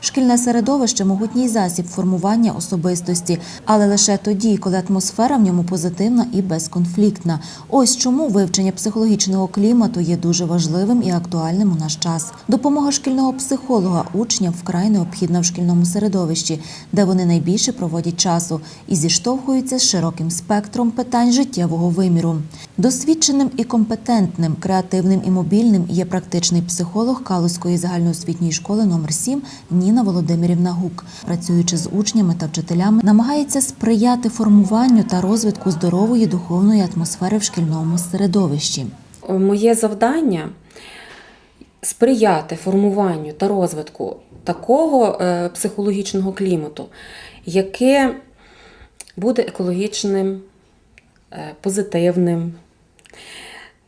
Шкільне середовище могутній засіб формування особистості, але лише тоді, коли атмосфера в ньому позитивна і безконфліктна. Ось чому вивчення психологічного клімату є дуже важливим і актуальним у наш час. Допомога шкільного психолога учням вкрай необхідна в шкільному середовищі, де вони найбільше проводять часу і зіштовхуються з широким спектром питань життєвого виміру. Досвідченим і компетентним, креативним і мобільним є практичний психолог Калузької загальноосвітньої школи номер 7 Ніна Володимирівна Гук. Працюючи з учнями та вчителями, намагається сприяти формуванню та розвитку здорової духовної атмосфери в шкільному середовищі. Моє завдання сприяти формуванню та розвитку такого е, психологічного клімату, яке буде екологічним, е, позитивним.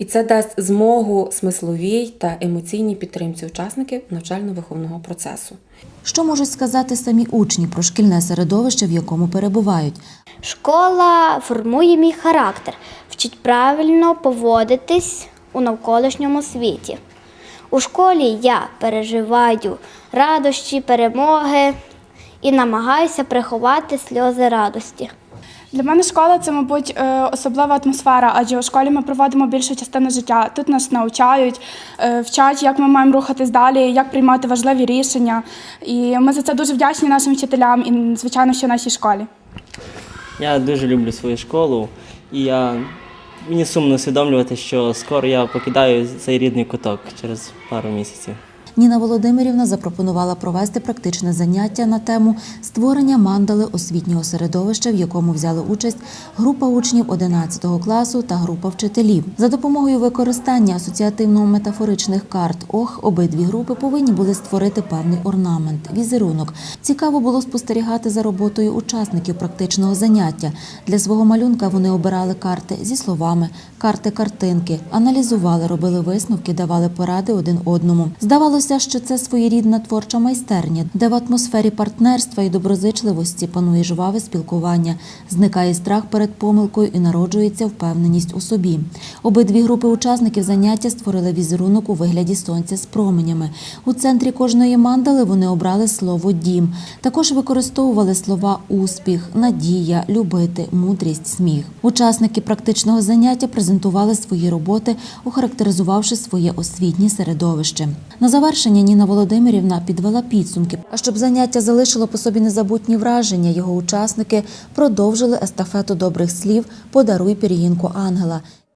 І це дасть змогу смисловій та емоційній підтримці учасників навчально-виховного процесу. Що можуть сказати самі учні про шкільне середовище, в якому перебувають? Школа формує мій характер, вчить правильно поводитись у навколишньому світі. У школі я переживаю радощі, перемоги і намагаюся приховати сльози радості. Для мене школа це, мабуть, е, особлива атмосфера, адже у школі ми проводимо більшу частину життя. Тут нас навчають, е, вчать, як ми маємо рухатись далі, як приймати важливі рішення. І ми за це дуже вдячні нашим вчителям і, звичайно, що нашій школі. Я дуже люблю свою школу, і я мені сумно усвідомлювати, що скоро я покидаю цей рідний куток через пару місяців. Ніна Володимирівна запропонувала провести практичне заняття на тему створення мандали освітнього середовища, в якому взяли участь група учнів 11 класу та група вчителів. За допомогою використання асоціативно-метафоричних карт ОХ обидві групи повинні були створити певний орнамент, візерунок. Цікаво було спостерігати за роботою учасників практичного заняття. Для свого малюнка вони обирали карти зі словами, карти картинки, аналізували, робили висновки, давали поради один одному. Здавалося, що це своєрідна творча майстерня, де в атмосфері партнерства і доброзичливості панує жваве спілкування, зникає страх перед помилкою і народжується впевненість у собі. Обидві групи учасників заняття створили візерунок у вигляді сонця з променями. У центрі кожної мандали вони обрали слово дім. Також використовували слова успіх, надія, любити, мудрість, сміх. Учасники практичного заняття презентували свої роботи, охарактеризувавши своє освітнє середовище. На завершення Ніна Володимирівна підвела підсумки. А щоб заняття залишило по собі незабутні враження, його учасники продовжили естафету добрих слів Подаруй пір'їнку ангела.